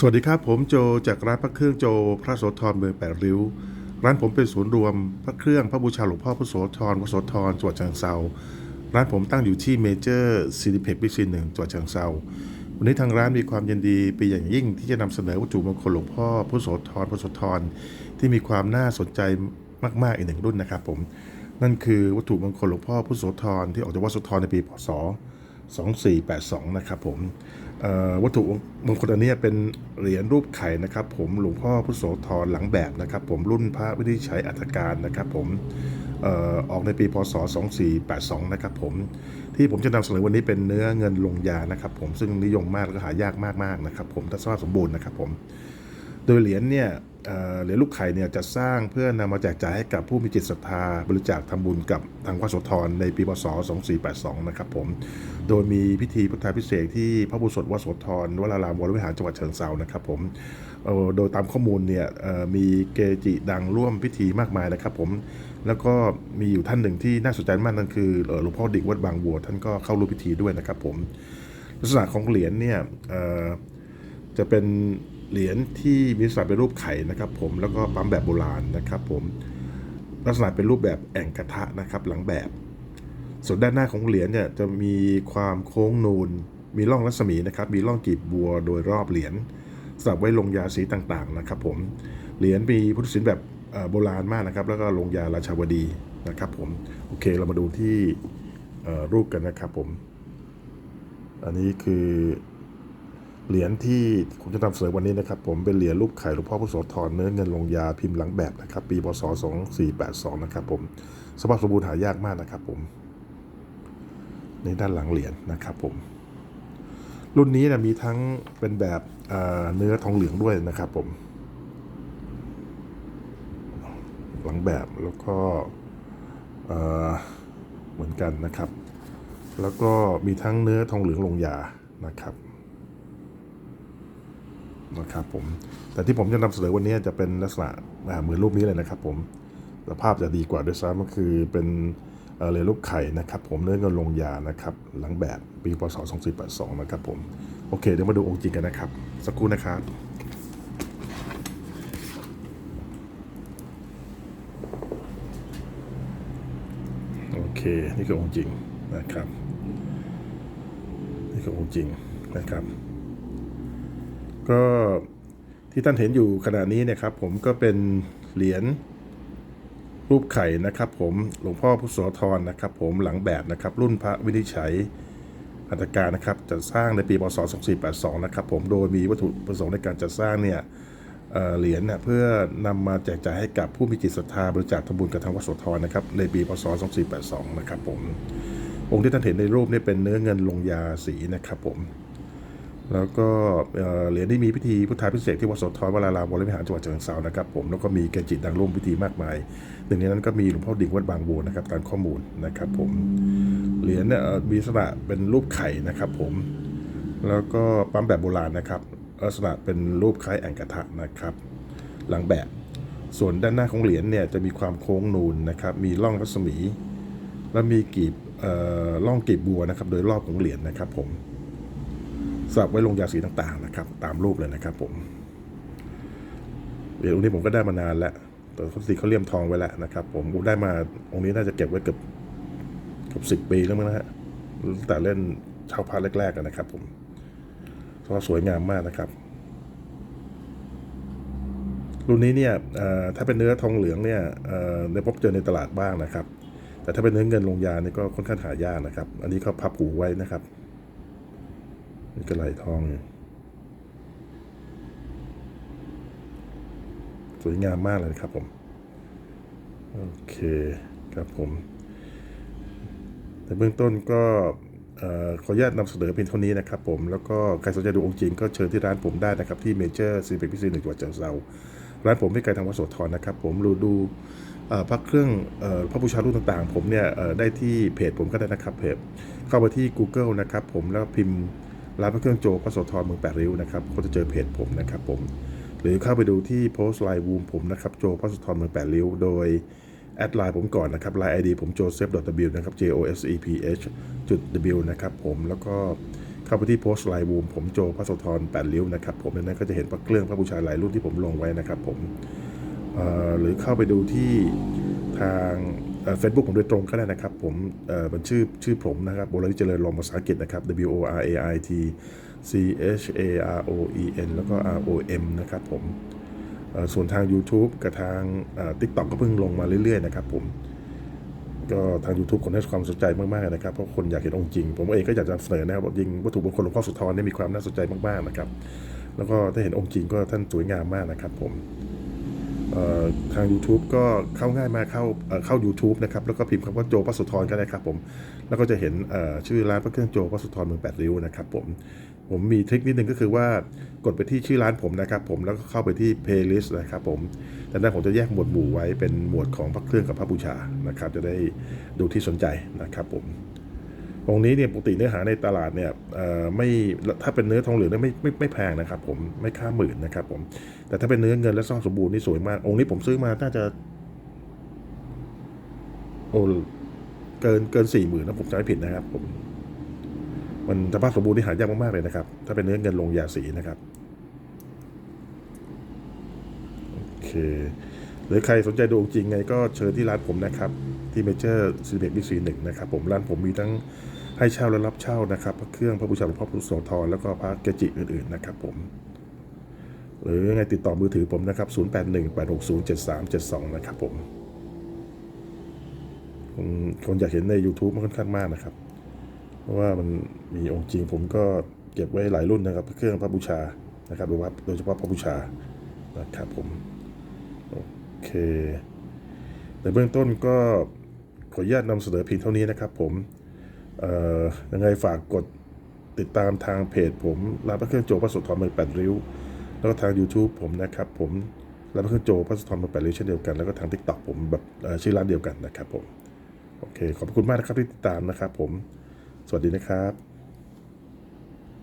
สวัสดีครับ ผมโจจากร้านพระเครื่องโจ พระโสธรเมืองแปดริ้ว ร้านผมเป็นศูนย์รวม พระเครื่องพระบูชาหลวงพ่อพระโสธรพระโสธรจังหวัดเชียงเซาร้านผมตั้งอยู่ที่เมเจอร์ซีนิเพ็กบิ๊กซีหนึ่งจังหวัดเชียงเซาวันนี้ทางร้านมีความยินดีเป็นอย่างยิ่งที่จะนำเสนอวัตถุมงคลหลวงพ่อพระโสธรพระโสธรที่มีความน่าสนใจมากๆอีกหนึ่งรุ่นนะครับผมนั่นคือวัตถุมงคลหลวงพ่อพระโสธรที่ออกจากวัดโสธรในปีพศ 2482 นะครับผมวัตถุมงคลอันนี้เป็นเหรียญรูปไข่นะครับ ผมหลวงพ่อพุทธโสธรหลังแบบนะครับ ผมรุ่นพระวินิจฉัยอัตการนะครับ ผมออกในปีพศ 2482 นะครับผมที่ผมจะนำเสนอวันนี้เป็นเนื้อเงินลงยานะครับ ผมซึ่งนิยมมากและหายากมากๆนะครับ ผมถ้าสภาพสมบูรณ์นะครับ ผมโดยเหรียญเนี่ย เหรียญลูกไข่เนี่ยจะสร้างเพื่อนำมาแจกจ่ายให้กับผู้มีจิตศรัทธาบริจาคทำบุญกับทางวัดโสธรในปีพศ 2482 นะครับผม โดยมีพิธีพุทธาพิเศษที่พระบุตรสดวัดโสธรวรารามวรวิหารจังหวัดเชียงเซานะครับผมโดยตามข้อมูลเนี่ยมีเกจิดังร่วมพิธีมากมายนะครับผม แล้วก็มีอยู่ท่านหนึ่งที่น่าสนใจมากนั่นคือหลวงพ่อดิ่งวัดบางบัวท่านก็เข้าร่วมพิธีด้วยนะครับผมลักษณะของเหรียญเนี่ยจะเป็น เหรียญที่มีลักษณะเป็นรูปไข่นะครับผมแล้วก็ปั๊มแบบโบราณนะครับผมลักษณะเป็นรูปแบบแอ่งกระทะนะครับหลังแบบ ส่วนด้านหน้าของเหรียญเนี่ยจะมีความโค้งนูน มีร่องรัศมีนะครับมีร่องกีบบัวโดยรอบเหรียญสำหรับไว้ลงยาสีต่างๆนะครับผมเหรียญมีพุทธศิลป์แบบโบราณมากนะครับ แล้วก็ลงยาราชาวดีนะครับผมโอเคเรามาดูที่รูปกันนะครับผม อันนี้คือ เหรียญที่ผมจะนำเสนอวันนี้นะครับผมเป็นเหรียญรูปไข่หลวงพ่อพุทธโสธรเนื้อเงินลงยาพิมพ์หลังแบบนะครับ ปีพศ2482นะครับผมสภาพสมบูรณ์หายากมากนะครับผมในด้านหลังเหรียญนะครับผม รุ่นนี้นะมีทั้งเป็นแบบเเนื้อทองเหลืองด้วยนะครับผม หลังแบบแล้วก็เเหมือนกันนะครับ แล้วก็มีทั้งเนื้อทองเหลืองลงยานะครับ นะครับผม แต่ที่ผมจะนำเสนอวันนี้จะเป็นลักษณะเหมือนรูปนี้เลยนะครับผมสภาพจะดีกว่าด้วยซ้ำก็คือเป็นเอ่อเหรียญรูปไข่นะครับ ผมเนื้อเงินลงยานะครับ หลังแบบปีพศ2482 นะครับผม โอเค เดี๋ยวมาดูองค์จริงกันนะครับ สักครู่นะครับโอเค นี่คือองค์จริงนะครับ นี่คือองค์จริงนะครับ ก็ที่ท่านเห็นอยู่ขณะนี้เนะครับ ผมก็เป็นเหรียญรูปไข่นะครับผมหลวงพ่อพุทธโสธรนะครับ ผมหลังแบบนะครับ รุ่นพระวินิจฉัยอัตการนะครับจะสร้างในปีพศ 2482 นะครับ ผมโดยมีวัตถุประสงค์ในการจัดสร้างเนี่ยเหรียญเนี่ยเพื่อนำมาแจกจ่ายให้กับผู้มีจิตศรัทธาบริจาคทำบุญกับทางวัดโสธรนะครับในปีพศ 2482 นะครับผมองค์ที่ท่านเห็นในรูปนี่เป็นเนื้อเงินลงยาสีนะครับผม แล้วก็เหรียญที่มีพิธีพุทธาพิเศษที่วัดโสธรวรารามวรวิหารจังหวัดเชียงเซานะครับผมแล้วก็มีเกจิดังร่วมพิธีมากมายหนึ่งในนั้นก็มีหลวงพ่อดิ่งวัดบางบัวนะครับตามข้อมูลนะครับผมเหรียญเนี่ยมีลักษณะเป็นรูปไข่นะครับผมแล้วก็ปั๊มแบบโบราณนะครับลักษณะเป็นรูปคล้ายแอ่งกระทะนะครับ หลังแบบส่วนด้านหน้าของเหรียญเนี่ยจะมีความโค้งนูนนะครับมีร่องรัศมี และมีกีบเอ่อร่องกีบบัวนะครับ โดยรอบของเหรียญนะครับผม สับไว้ลงยาสีต่างๆนะครับ ตามรูปเลยนะครับ ผมเหรียญองค์นี้ผมก็ได้มานานแล้วแต่เขาสีเขาเลี่ยมทองไว้แล้วนะครับ ผมผมได้มาองค์นี้น่าจะเก็บไว้เกือบเกือบสิบปีแล้วมั้งนะฮะตั้งแต่เล่นเช่าพระแรกๆกันนะครับ ผมเพราะสวยงามมากนะครับ รุ่นนี้เนี่ยถ้าเป็นเนื้อทองเหลืองเนี่ยเอ่อได้พบเจอในตลาดบ้างนะครับ แต่ถ้าเป็นเนื้อเงินลงยาเนี่ยก็ค่อนข้างหายากนะครับ อันนี้เขาพับหูไว้นะครับ นี่ก็ไหลทอง สวยงามมากเลยครับผม โอเคครับผมในเบื้องต้นก็ขออนุญาตนำเสนอเพียงเท่านี้นะครับผม แล้วก็ใครสนใจดูองค์จริงก็เชิญที่ร้านผมได้นะครับ ที่เมเจอร์ซีเปกพิซีหนึ่งจังหวัดเชียงเซาร้านผมไม่ไกลทางวัดโสธรนะครับ ผมดูดูพระเครื่องอพระบูชารูปต่างๆ ผมเนี่ยได้ที่เพจผมก็ได้นะครับเพจเข้าไปที่ Google นะครับผมแล้วพิมพ์ ร้านพระเครื่องโจพระโสธรเมืองแปดริ้วนะครับก็จะเจอเพจผมนะครับผม หรือเข้าไปดูที่โพสต์ไลน์วูมผมนะครับโจพระสุธรเมืองแปดริ้วโดยแอดไลน์ผมก่อนนะครับไลน์ไอดีผมโจเซฟ w นะครับ j o s e p h จุด w นะครับผมแล้วก็เข้าไปที่โพสต์ไลน์วูมผมโจพระโสธรแปดริ้วนะครับผมในนั้นก็จะเห็นพระเครื่องพระบูชาหลายรุ่นที่ผมลงไว้นะครับผมหรือเข้าไปดูที่ทาง เฟซบุ๊กผมโดยตรงก็ได้นะครับ ผมมันชื่อชื่อผมนะครับโบราณเจริญลงภาษาอังกฤษนะครับ W O R A I T C H A R O E N แล้วก็ R O M นะครับผมส่วนทาง YouTube กับทางทิกตอกก็เพิ่งลงมาเรื่อยๆนะครับผมก็ทาง YouTube คนให้ความสนใจมากๆนะครับเพราะคนอยากเห็นองค์จริง ผมเองก็อยากจะนำเสนอนะครับว่ายิงวัตถุมงคลหลวงพ่อสุธรเนี่ยมีความน่าสนใจมากๆนะครับ แล้วก็ได้เห็นองค์จริงก็ท่านสวยงามมากนะครับผม ทาง YouTube ก็เข้าง่ายมากเข้าเข้า YouTube นะครับ แล้วก็พิมพ์คำว่าโจพระสุธรก็ได้ครับผม แล้วก็จะเห็นชื่อร้านพระเครื่องโจพระสุธรเมืองแปดริ้วนะครับผม ผมมีทริคนิดนึงก็คือว่ากดไปที่ชื่อร้านผมนะครับผมแล้วก็เข้าไปที่ playlist นะครับผมดังนั้นผมจะแยกหมวดหมู่ไว้เป็นหมวดของพระเครื่องกับพระบูชานะครับ จะได้ดูที่สนใจนะครับผม องค์นี้เนี่ยปกติเนื้อหาในตลาดเนี่ยไม่ถ้าเป็นเนื้อทองเหลืองเนี่ยไม่ไม่ไม่แพงนะครับผมไม่ค่าหมื่นนะครับผมแต่ถ้าเป็นเนื้อเงินและซ่อนสมบูรณ์นี่สวยมาก องค์นี้ผมซื้อมาน่าจะโอ้เกินเกินสี่หมื่นนะผมจำไม่ผิดนะครับ ผม มันสภาพสมบูรณ์นี่หายากมากๆเลยนะครับ ถ้าเป็นเนื้อเงินลงยาสีนะครับโอเคหรือใครสนใจดูองจริงไงก็เชิญที่ร้านผมนะครับ ที่เมเจอร์ซีเบกบิ๊กซีหนึ่งนะครับผมร้านผมมีทั้งให้เช่าและรับเช่านะครับเครื่องพระบูชาหลวงพ่อพุทธโสธรแล้วก็พระเกจิอื่นๆนะครับผมหรือยังไงติดต่อมือถือผมนะครับ 0818607372 นะครับผมคนอยากเห็นใน YouTube มันค่อนข้างมากนะครับ เพราะว่ามันมีองค์จริงผมก็เก็บไว้หลายรุ่นนะครับ เครื่องพระบูชานะครับโดยว่าโดยเฉพาะพระบูชานะครับผม โอเคในเบื้องต้นก็ ออนุญาตนำเสนอเพียงเท่านี้นะครับผมยังไงฝากกดติดตามทางเพจผมร้านพระเครื่องโจพระสุธรเมืองแปดริ้ว แล้วก็ทาง YouTube ผมนะครับ ผมร้านพระเครื่องโจพระสุธรเมืองแปดริ้วเช่นเดียวกันแล้วก็ทางทิกตอกผมแบบชื่อร้านเดียวกันนะครับผมโอเคขอบคุณมากนะครับที่ติดตามนะครับ ผม สวัสดีนะครับ